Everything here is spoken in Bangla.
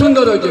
সুন্দর হয়েছে।